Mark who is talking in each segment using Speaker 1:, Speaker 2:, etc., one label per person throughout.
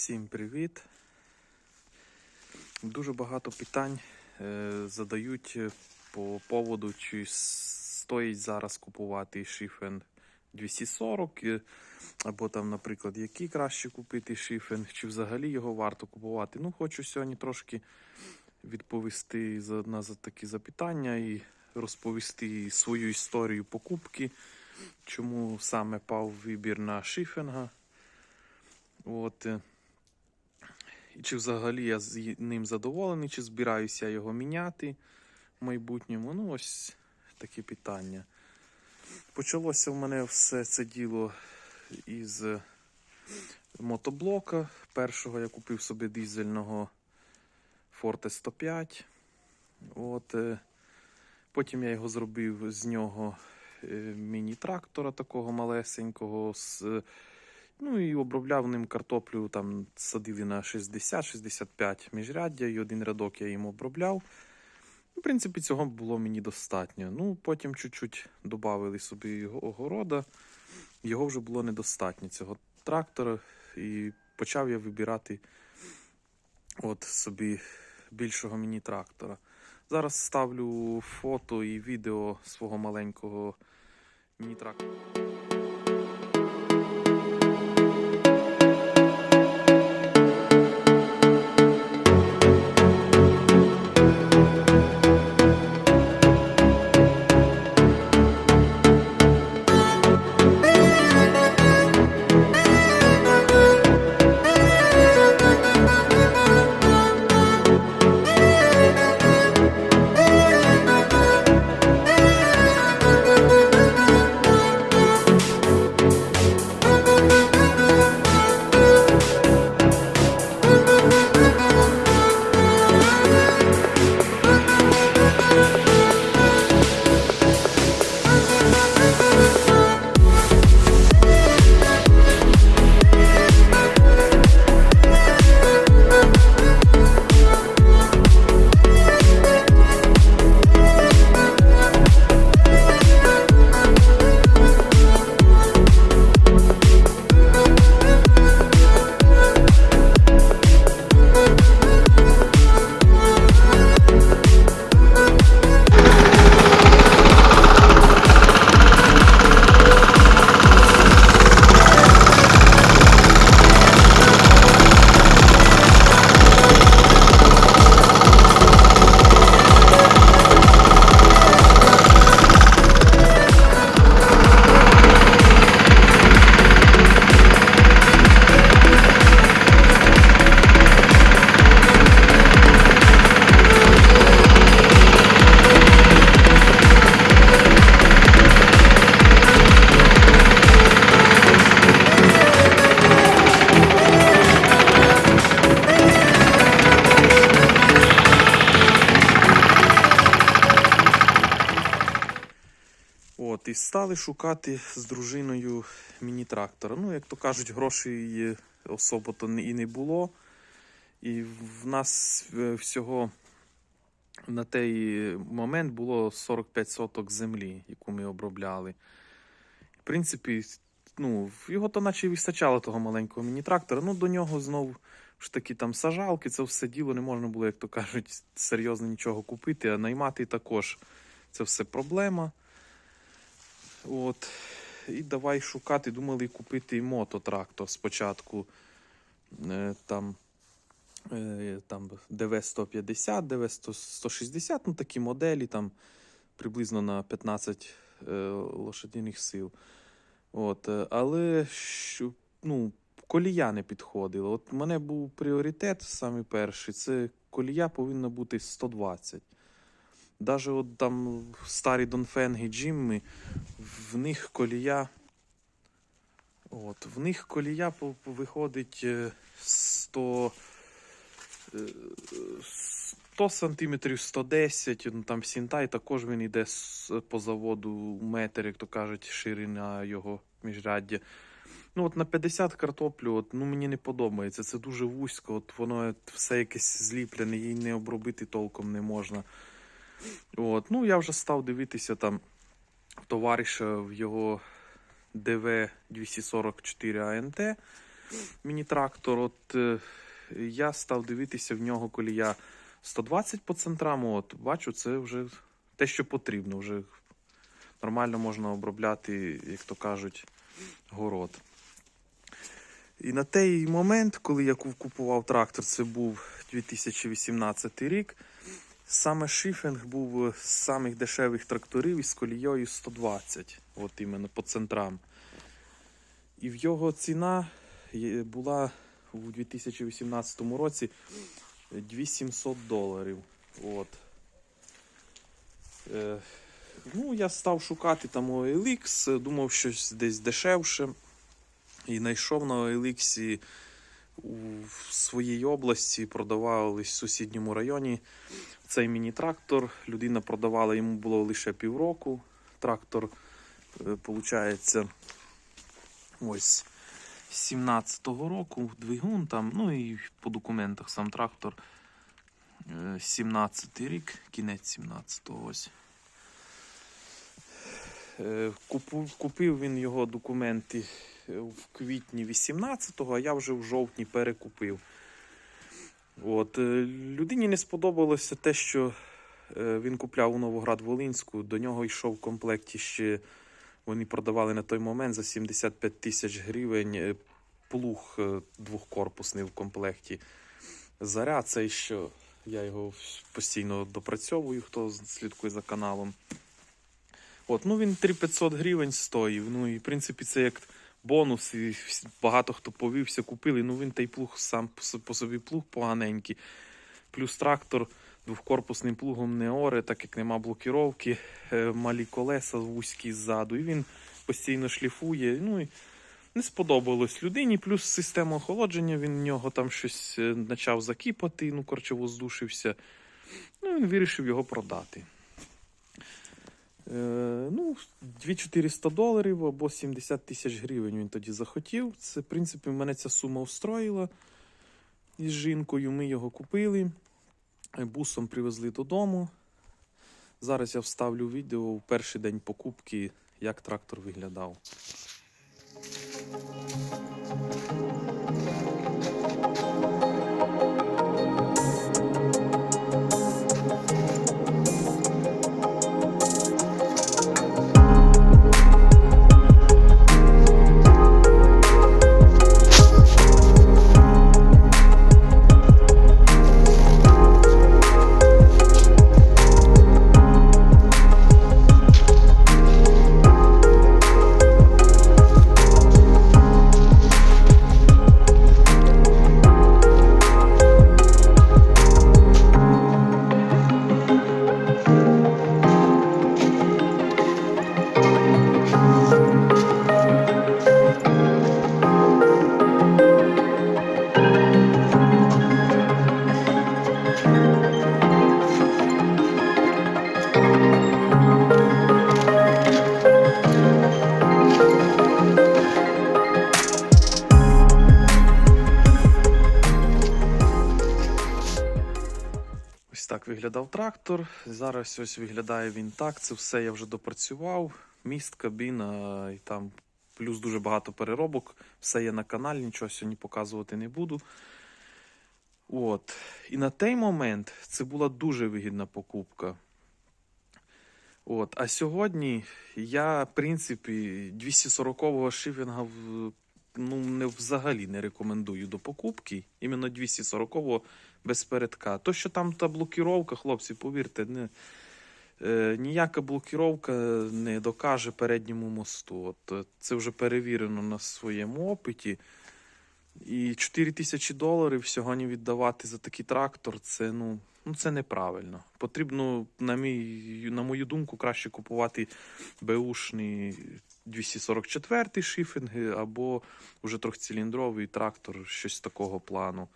Speaker 1: Всім привіт. Дуже багато питань е, задають е, по поводу, чи стоїть зараз купувати шифен 240, е, або там, наприклад, який краще купити шифен, чи взагалі його варто купувати. Ну, хочу сьогодні трошки відповісти за, на такі запитання і розповісти свою історію покупки, чому саме пав вибір на шифенга. От. І чи взагалі я з ним задоволений, чи збираюся його міняти в майбутньому. Ну, ось такі питання. Почалося в мене все це діло із мотоблока. Першого я купив собі дизельного Forte 105. От, е, потім я його зробив з нього е, міні-трактора такого малесенького. з Ну і обробляв ним картоплю, там садили на 60-65 міжряддя, і один рядок я їм обробляв. В принципі, цього було мені достатньо. Ну, потім чуть-чуть додали собі огорода. Його вже було недостатньо, цього трактора. І почав я вибирати от собі більшого міні-трактора. Зараз ставлю фото і відео свого маленького міні-трактора. Стали шукати з дружиною міні-трактора. Ну, як то кажуть, грошей особо то і не було. І в нас е, всього на той момент було 45 соток землі, яку ми обробляли. В принципі, ну, його то наче вистачало того маленького міні-трактора. Ну, до нього знову ж таки там сажалки, це все діло не можна було, як то кажуть, серйозно нічого купити, а наймати також це все проблема. От. І давай шукати, думали купити мототрактор спочатку. Е, там, е, там ДВ-150, ДВ-160, ну такі моделі, там приблизно на 15 е, лошадиних сил. От, але що, ну, колія не підходила. От мене був пріоритет саме перший, це колія повинна бути 120. Даже от там старі Донфенги Джимми, в них колія. От, в них колія виходить е, 100, е, 100 сантиметрів 110, ну там Сінтай також він йде по заводу метр, як то кажуть, ширина його міжряддя. Ну, от на 50 картоплю, от, ну мені не подобається. Це дуже вузько, от воно все якесь зліплене, її не обробити толком не можна. От, ну я вже став дивитися там товариша в його ДВ 244 АНТ. міні-трактор. От е, я став дивитися в нього, коли я 120 по центрам. От бачу, це вже те, що потрібно. Вже нормально можна обробляти, як то кажуть, город. І на той момент, коли я купував трактор, це був 2018 рік. Саме Шифінг був з самих дешевих тракторів із колією 120, от іменно по центрам. І в його ціна була у 2018 році 2700 доларів. От. Е, ну, я став шукати там OLX, думав щось десь дешевше. І знайшов на OLX у своїй області, продавались в сусідньому районі цей міні-трактор. Людина продавала, йому було лише півроку. Трактор, виходить, ось 17-го року двигун там, ну і по документах сам трактор. 17-й рік, кінець 17-го ось. Е, Купив, купив він його документи е, в квітні 18-го, а я вже в жовтні перекупив. От, е, людині не сподобалося те, що він купляв у Новоград-Волинську. До нього йшов в комплекті ще. Вони продавали на той момент за 75 тисяч гривень плуг двохкорпусний в комплекті. Заря цей, що я його постійно допрацьовую, хто слідкує за каналом. От, ну він 3500 гривень стоїв. Ну і в принципі це як бонус. І багато хто повівся, купили. Ну він той плуг сам по собі плуг поганенький. Плюс трактор двохкорпусним плугом не оре, так як нема блокіровки, е, малі колеса вузькі ззаду. І він постійно шліфує. Ну і не сподобалось людині. Плюс система охолодження, він в нього там щось е, почав закіпати, ну, коротше, воздушився. Ну, він вирішив його продати. Е, ну, 2400 доларів або 70 тисяч гривень він тоді захотів. Це, в принципі, мене ця сума устроїла із жінкою. Ми його купили, е, бусом привезли додому. Зараз я вставлю відео в перший день покупки, як трактор виглядав. Виглядав трактор. Зараз ось виглядає він так. Це все я вже допрацював. Міст, кабіна і там плюс дуже багато переробок. Все є на каналі, нічого сьогодні показувати не буду. От. І на той момент це була дуже вигідна покупка. От. А сьогодні я, в принципі, 240-го шифінга ну, не, взагалі не рекомендую до покупки. Іменно 240-го без передка. То, що там та блокіровка, хлопці, повірте, не, е, ніяка блокіровка не докаже передньому мосту. От, е, це вже перевірено на своєму опиті. І 4 тисячі доларів сьогодні віддавати за такий трактор, це, ну, ну, це неправильно. Потрібно, на, мій, на мою думку, краще купувати беушний 244 шифінги або вже трьохциліндровий трактор, щось такого плану.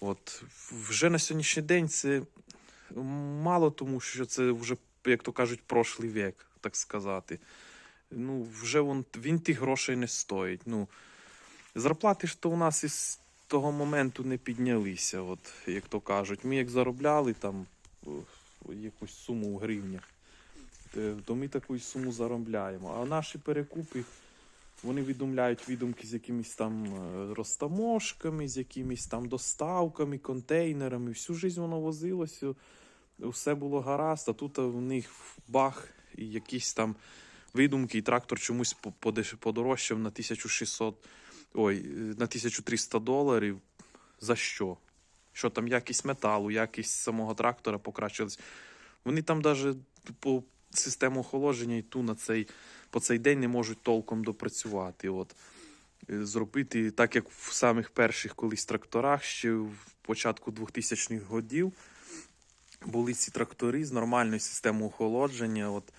Speaker 1: От вже на сьогоднішній день це мало, тому що це вже, як то кажуть, прошлий век, так сказати. Ну, вже він, він тих грошей не стоїть. Ну, зарплати ж то у нас із того моменту не піднялися, от, як то кажуть. Ми як заробляли там якусь суму в гривнях, е, то ми таку суму заробляємо. А наші перекупи Вони відумляють відумки з якимись там е, розтаможками, з якимись там доставками, контейнерами. Всю життя воно возилося, все було гаразд, а тут в них бах і якісь там видумки, і трактор чомусь подорожчав на 1600, ой, е, на 1300 доларів. За що? Що там якість металу, якість самого трактора покращилась. Вони там навіть по систему охолодження і ту на цей, по цей день не можуть толком допрацювати. От. Е, Зробити так, як в самих перших колись тракторах, ще в початку 2000-х годів були ці трактори з нормальною системою охолодження. От,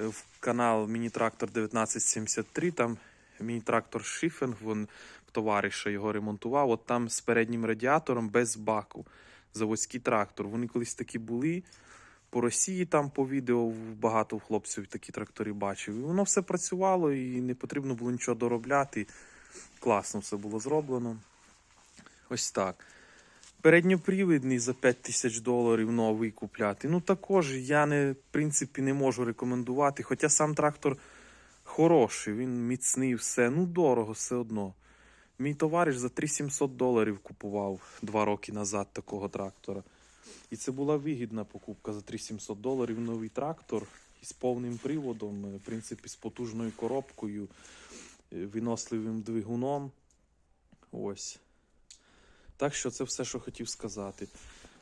Speaker 1: е, в канал Міні-трактор 1973, там міні-трактор Шифенг, він товариша його ремонтував. От там з переднім радіатором без баку. Заводський трактор. Вони колись такі були. По Росії там по відео багато хлопців такі трактори бачив. І воно все працювало і не потрібно було нічого доробляти. Класно все було зроблено. Ось так. Передньопривідний за 5 тисяч доларів новий купляти. Ну також я не, в принципі не можу рекомендувати. Хоча сам трактор хороший, він міцний, все. Ну дорого все одно. Мій товариш за 3700 доларів купував два роки назад такого трактора. І це була вигідна покупка за 3700 доларів. Новий трактор із повним приводом, е, в принципі, з потужною коробкою, е, виносливим двигуном. Ось. Так що це все, що хотів сказати.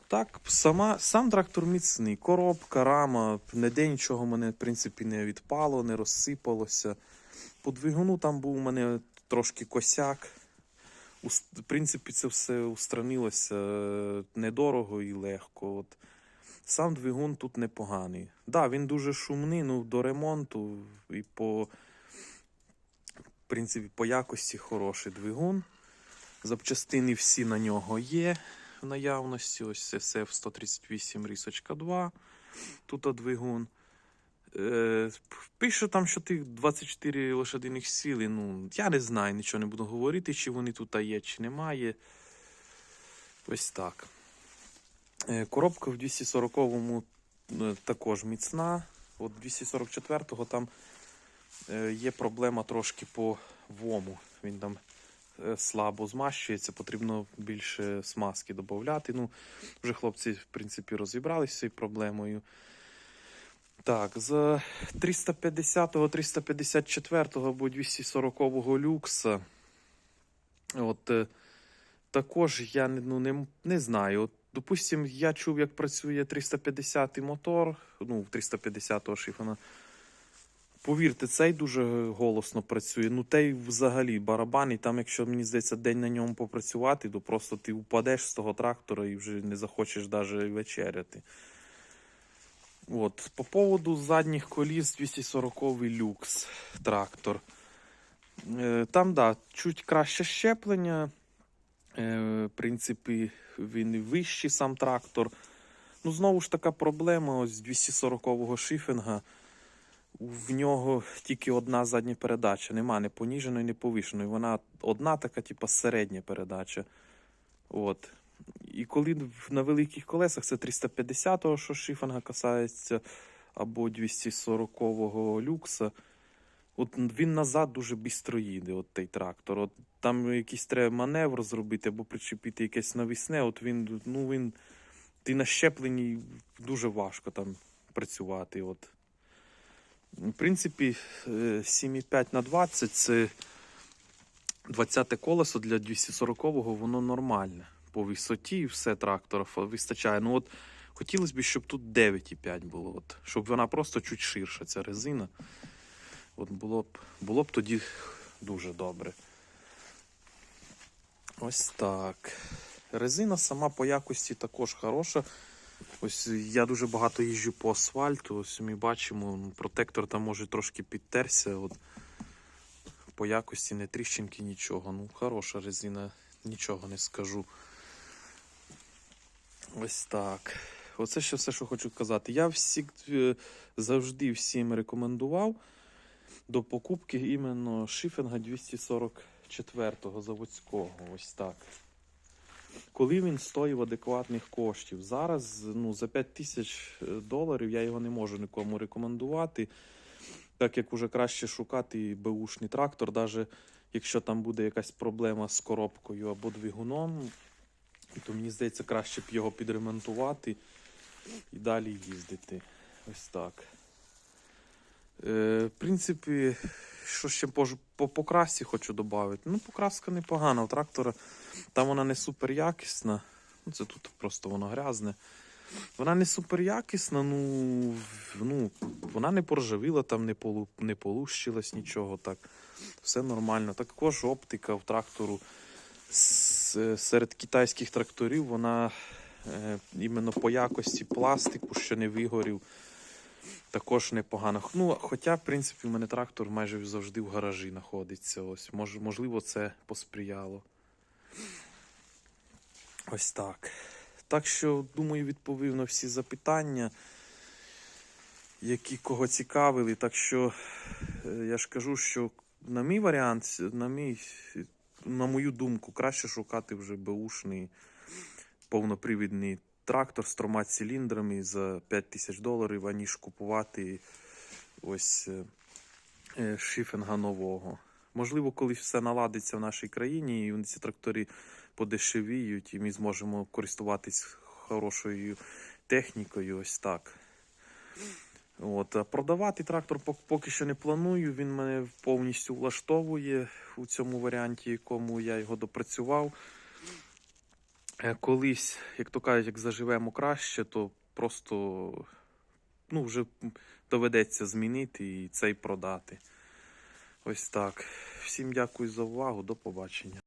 Speaker 1: Так, сама, сам трактор міцний. Коробка, рама, ніде нічого мене, в принципі, не відпало, не розсипалося. По двигуну там був у мене трошки косяк. В принципі, це все устранилося е, недорого і легко. От. Сам двигун тут непоганий. Так, да, він дуже шумний, ну до ремонту і по, в принципі, по якості хороший двигун. Запчастини всі на нього є в наявності. Ось SF 138 рисочка 2. Тут двигун. Е, пише там, що тих 24 лошадиних сили. Ну, я не знаю, нічого не буду говорити, чи вони тут є, чи немає. Ось так. Е, коробка в 240-му е, також міцна. От 244-го там е, є проблема трошки по вому. Він там слабо змащується, потрібно більше смазки додати. Ну, вже хлопці, в принципі, розібралися з цією проблемою. Так, з 350-го, 354-го або 240-го люкса. От, е, також я ну, не, не знаю. От, допустим, я чув, як працює 350-й мотор, ну, 350-го шифана. Повірте, цей дуже голосно працює. Ну, той взагалі барабан, і там, якщо мені здається, день на ньому попрацювати, то просто ти упадеш з того трактора і вже не захочеш навіть вечеряти. От, по поводу задніх коліс 240 люкс трактор. Е, там, да, чуть краще щеплення. Е, в принципі, він вищий сам трактор. Ну, знову ж така проблема ось 240-го шифінга. В нього тільки одна задня передача. Нема не поніженої, не повишеної. Вона одна така, типу, середня передача. От. І коли на великих колесах це 350-го, що шифінга касається, або 240-го люкса. От він назад дуже бістро їде, от той трактор. От там якийсь треба маневр зробити або причепити якесь навісне. От він, ну він, ти на щепленні дуже важко там працювати. От. В принципі, е, 7,5 на 20 це 20 те колесо для 240-го, воно нормальне. По висоті і все трактора вистачає. Ну от хотілося б, щоб тут 9,5 було. От, щоб вона просто чуть ширша, ця резина. От було б, було б тоді дуже добре. Ось так. Резина сама по якості також хороша. Ось я дуже багато їжджу по асфальту. Ось ми бачимо, ну, протектор там може трошки підтерся. От, по якості не тріщинки, нічого. Ну, хороша резина, нічого не скажу. Ось так. Оце ще все, що хочу казати. Я всі, е, завжди всім рекомендував до покупки іменно шифінга 244-го заводського. Ось так. Коли він стоїв адекватних коштів. Зараз ну, за 5 тисяч е, доларів я його не можу нікому рекомендувати. так як уже краще шукати беушний трактор, навіть якщо там буде якась проблема з коробкою або двигуном, то мені здається, краще б його підремонтувати і далі їздити. Ось так. Е, в принципі, що ще по, ж- по покрасці хочу додати. Ну, покраска непогана у трактора. Там вона не супер якісна. Ну, це тут просто воно грязне. Вона не супер якісна, ну, ну вона не поржавіла, там не, полу, не полущилась нічого. так. Все нормально. Також оптика в трактору серед китайських тракторів, вона е, іменно по якості пластику, що не вигорів, також непогано. Ну, хоча, в принципі, у мене трактор майже завжди в гаражі знаходиться. Ось, мож, можливо, це посприяло. Ось так. Так що, думаю, відповів на всі запитання, які кого цікавили. Так що е, я ж кажу, що на мій варіант, на мій, на мою думку, краще шукати вже беушний повнопривідний трактор з трьома циліндрами за 5 тисяч доларів, аніж купувати ось е, е, шифінга нового. Можливо, колись все наладиться в нашій країні, і ці трактори подешевіють, і ми зможемо користуватись хорошою технікою. Ось так. От, продавати трактор поки що не планую. Він мене повністю влаштовує у цьому варіанті, якому я його допрацював. Е, Колись, як то кажуть, як заживемо краще, то просто ну, вже доведеться змінити і цей продати. Ось так. Всім дякую за увагу. До побачення.